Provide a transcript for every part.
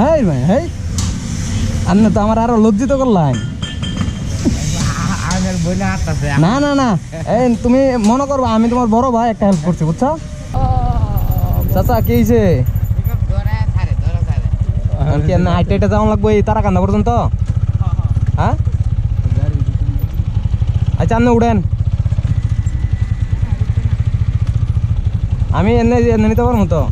হেই ভাই হেই। আপনি তো আমার আরও লজ্জিত করলাম। না না না। এই তুমি মনে করবা আমি তোমার বড় ভাই একটা হেল্প করছি বুঝছ? চাচা কি হয়েছে যাওয়া লাগবে এই পর্যন্ত? হ্যাঁ? আচ্ছা আপনি আমি এনে এনে নিতে পারব তো?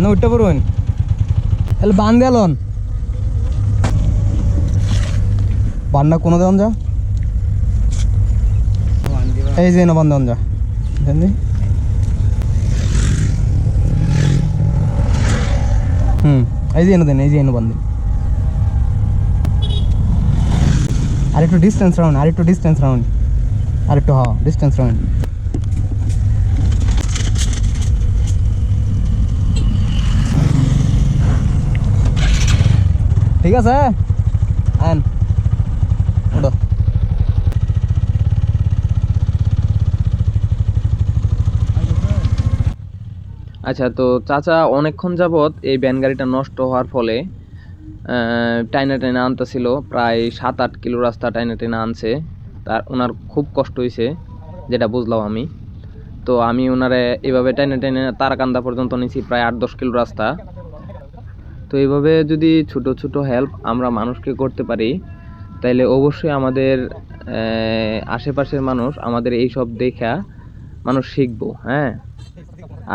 আপনি উঠতে পারবেন। তাহলে বান দেয়ালন বান্না কোনো দেওয়ান যা? এই যে না বান দেওয়ান যা? হুম, এই যে এনে দেন, এই যে এনে বান দিন ডিস্টেন্স রাউন্ড আর একটু ডিস্টেন্স রাউন্ড আর একটু হ ডিস্টেন্স রাউন্ড ঠিক আছে? আন আচ্ছা তো চাচা, অনেকক্ষণ যাবৎ এই ভ্যান গাড়িটা নষ্ট হওয়ার ফলে টাইনা টাইনা আনতেছিল, প্রায় সাত আট কিলো রাস্তা টাইনা টাইনা আনছে। তার, ওনার খুব কষ্ট হয়েছে যেটা বুঝলাম আমি। তো আমি ওনারে এভাবে টাইনা টাইনা তারাকান্দা পর্যন্ত নিয়েছি প্রায় আট দশ কিলো রাস্তা। তো এইভাবে যদি ছোট ছোট হেল্প আমরা মানুষকে করতে পারি, তাইলে অবশ্যই আমাদের আশেপাশের মানুষ আমাদের এই সব দেখা মানুষ শিখব হ্যাঁ?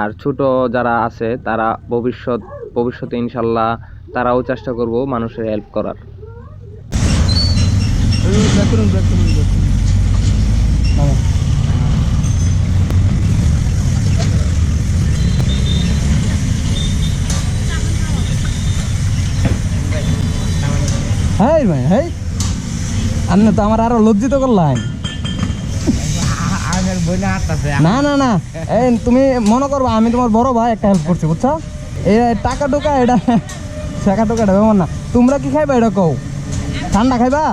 আর ছোট যারা আছে, তারা ভবিষ্যৎ, ভবিষ্যতে ইনশাল্লাহ তারাও চেষ্টা করব মানুষের হেল্প করার। হেই ভাই হেই। আপনি তো আমার আরও লজ্জিত করলাম। না না না। এই তুমি মনে করবা আমি তোমার বড় ভাই একটা হেল্প করছি বুঝছ? এই টাকা টোকা এটা টাকা টোকা এটা না। তোমরা কি খাইবা এটা কও? ঠান্ডা খাইবা?